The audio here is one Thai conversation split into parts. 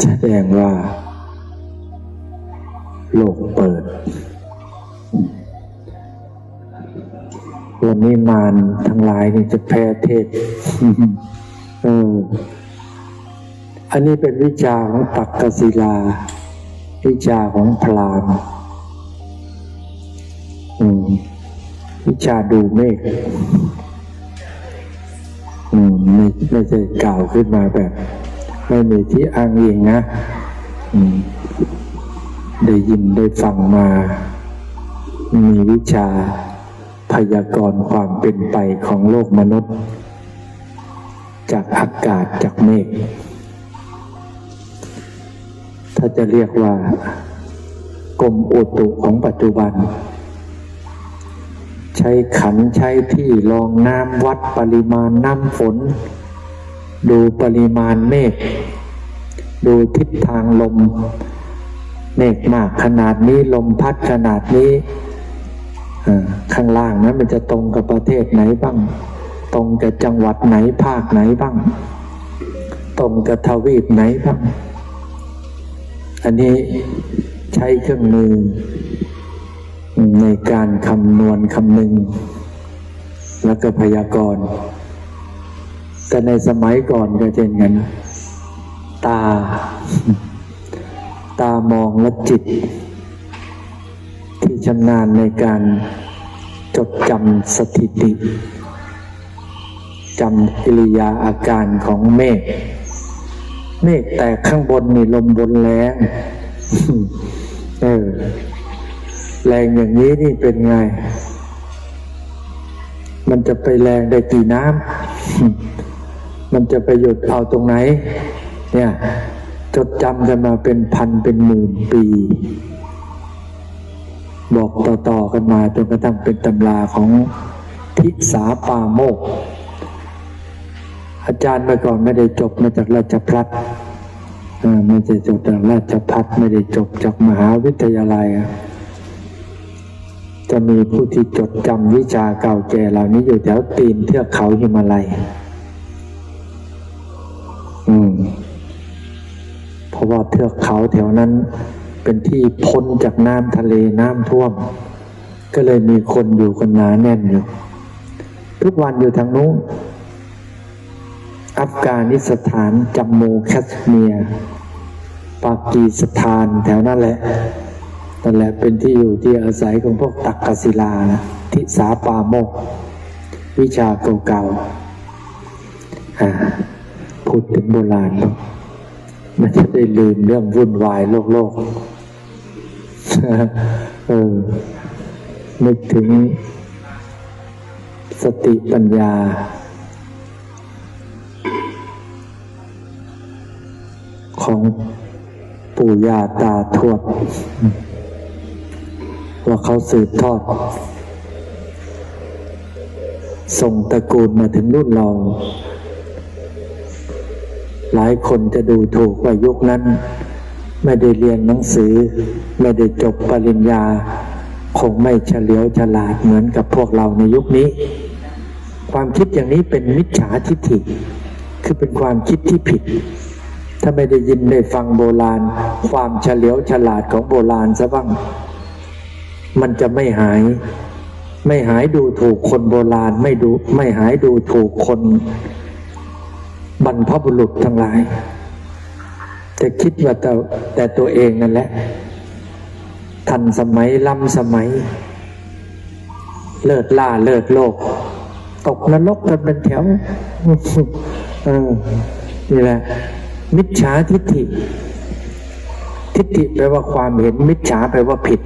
แสดงว่า โลกเปิด วันนี้มารทั้งหลายนี่จะแพ้เทศเอออันนี้เป็นวิชาของตักกศิลา วิชาของพรามวิชาดูเมฆไม่ไม่ใช่กล่าวขึ้นมาแบบ ไม่มีที่อ้างอิงนะได้ยินได้ฟังมา มีวิชาพยากรณ์ความเป็นไปของโลกมนุษย์ จากอากาศจากเมฆถ้าจะเรียกว่ากรมอุตุของปัจจุบัน ใช้ขันใช้ที่รองน้ำวัดปริมาณน้ำฝน ดูปริมาณเมฆดูทิศทางลม เมฆมากขนาดนี้ลมพัดขนาดนี้ข้างล่างนั้นมันจะตรงกับประเทศไหนบ้าง ตรงกับจังหวัดไหนภาคไหนบ้าง ตรงกับทวีปไหนบ้าง อันนี้ใช้เครื่องมือ ในการคำนวณคำนึง แล้วก็พยากรณ์ แต่ในสมัยก่อนก็เช่นกันตา ตามองและจิต ที่ชำนาญในการจดจำสถิติจำกิริยาอาการของเมฆเมฆแตกข้างบนนี่ลมบนแรงเออแรงอย่างนี้นี่เป็นไง มันจะไปแรงได้กี่น้ำ มันจะไปหยุดเอาตรงไหน เนี่ยจดจำกันมาเป็นพันเป็นหมื่นปี บอกต่อๆกันมาจนกระทั่งเป็นตำราของทิสาปาโมก อาจารย์เมื่อก่อนไม่ได้จบมาจากราชพลัดอ่าไม่ได้จบจากราชพัฒไม่ได้จบจากมหาวิทยาลัย จะมีผู้ที่จดจำวิชาเก่าแก่เหล่านี้อยู่แถวตีนเทือกเขาหิมาลัย ราะว่าเทือกเขาแถวนั้น เป็นที่พ้นจากน้ำทะเลน้ำท่วม ก็เลยมีคนอยู่กันหนาแน่นอยู่ ทุกวันอยู่ทางนู้นอัฟกานิสถานจัมมูแคชเมียร์ปากีสถานแถวนั้นแหละนั่นแหละเป็นที่อยู่ที่อาศัยของพวกตักกศิลานะทิสาปาโมก วิชาเก่าๆอ่าพูดถึงโบราณเนาะ มันจะได้ลืมเรื่องวุ่นวายโลกโลกเออนึกถึงสติปัญญา ของปู่ย่าตาทวด ว่าเขาสืบทอด ส่งตระกูลมาถึงรุ่นเรา หลายคนจะดูถูกว่ายุคนั้น ไม่ได้เรียนหนังสือ ไม่ได้จบปริญญา คงไม่เฉลียวฉลาดเหมือนกับพวกเราในยุคนี้ ความคิดอย่างนี้เป็นมิจฉาทิฏฐิ คือเป็นความคิดที่ผิด ถ้าไม่ได้ยินได้ฟังโบราณ ความเฉลียวฉลาดของโบราณซะบ้าง มันจะไม่หายไม่หายดูถูกคนโบราณไม่ดูไม่หายดูถูกคน บรรพบุรุษทั้งหลายจะคิดว่าแต่แต่ตัวเองนั่นแหละ ทันสมัยล้ำสมัย เลิศล่าเลิศโลก ตกนรกกันเป็นแถวนี่แหละ มิจฉาทิฏฐิ ทิฏฐิแปลว่าความเห็น มิจฉาแปลว่าผิด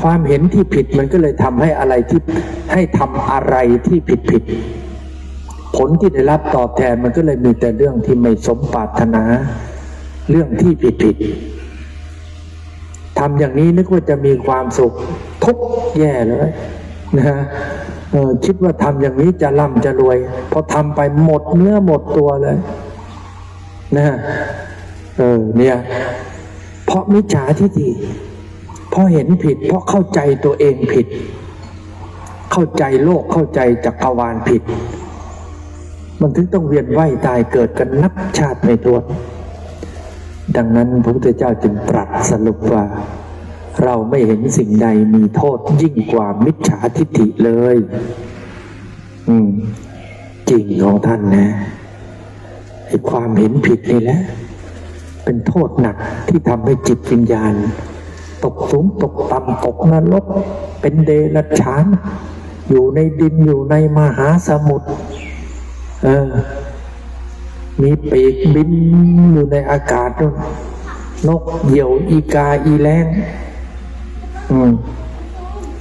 ความเห็นที่ผิดมันก็เลยทำให้อะไรที่ให้ทำอะไรที่ผิดผิด ผลที่ได้รับตอบแทนมันก็เลยมีแต่เรื่องที่ไม่สมปรารถนา เรื่องที่ผิดผิดทำอย่างนี้นึกว่าจะมีความสุขทุกแย่เลยนะฮะคิดว่าทำอย่างนี้จะร่ำจะรวยพอทำไปหมดเนื้อหมดตัวเลยนะฮะเออเนี่ยเพราะมิจฉาทิฏฐิเพราะเห็นผิด เพราะเข้าใจตัวเองผิด เข้าใจโลกเข้าใจจักรวาลผิด มันถึงต้องเวียนว่ายตายเกิดกันนับชาติไม่ถ้วน ดังนั้นพระพุทธเจ้าจึงตรัสสรุปว่า เราไม่เห็นสิ่งใดมีโทษยิ่งกว่ามิจฉาทิฏฐิเลย อืม จริงของท่านนะไอ้ความเห็นผิดนี่แหละ เป็นโทษหนักที่ทำให้จิตวิญญาณ ตกสูงตกต่ำตกนรกเป็นเดรัจฉาน อยู่ในดินอยู่ในมหาสมุทร เออ มีปีกบินอยู่ในอากาศนู่นนกเหยี่ยวอีกาอีแรงอืม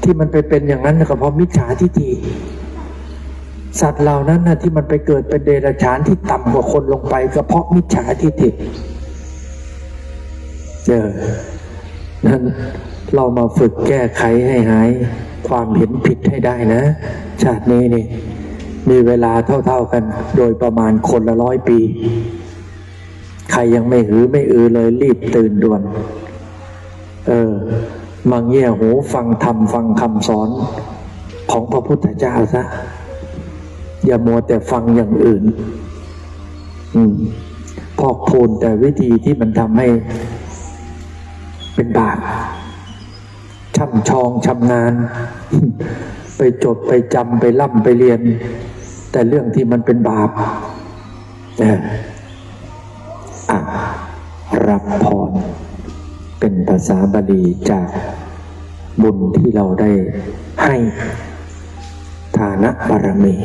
ที่มันไปเป็นอย่างนั้นก็เพราะมิจฉาทิฏฐิสัตว์เหล่านั้นนะที่มันไปเกิดเป็นเดรัจฉานที่ต่ำกว่าคนลงไปก็เพราะมิจฉาทิฏฐิเจอนั้นเรามาฝึกแก้ไขให้หายความเห็นผิดให้ได้นะ ชาตินี้นี่ มีเวลาเท่า ๆกัน โดยประมาณคนละร้อยปี ใครยังไม่หือไม่อือเลยรีบตื่นด่วน เออมาเงี่ยหูฟังธรรมฟังคำสอนของพระพุทธเจ้าซะ อย่ามัวแต่ฟังอย่างอื่น อืมพอกพูนแต่วิธีที่มันทำให้เป็นบาปช่ำชองชำนาญ ไปจดไปจำไปล่ำไปเรียน แต่เรื่องที่มันเป็นบาปอะรับพรเป็นภาษาบาลีจากบุญที่เราได้ให้ฐานะบารมี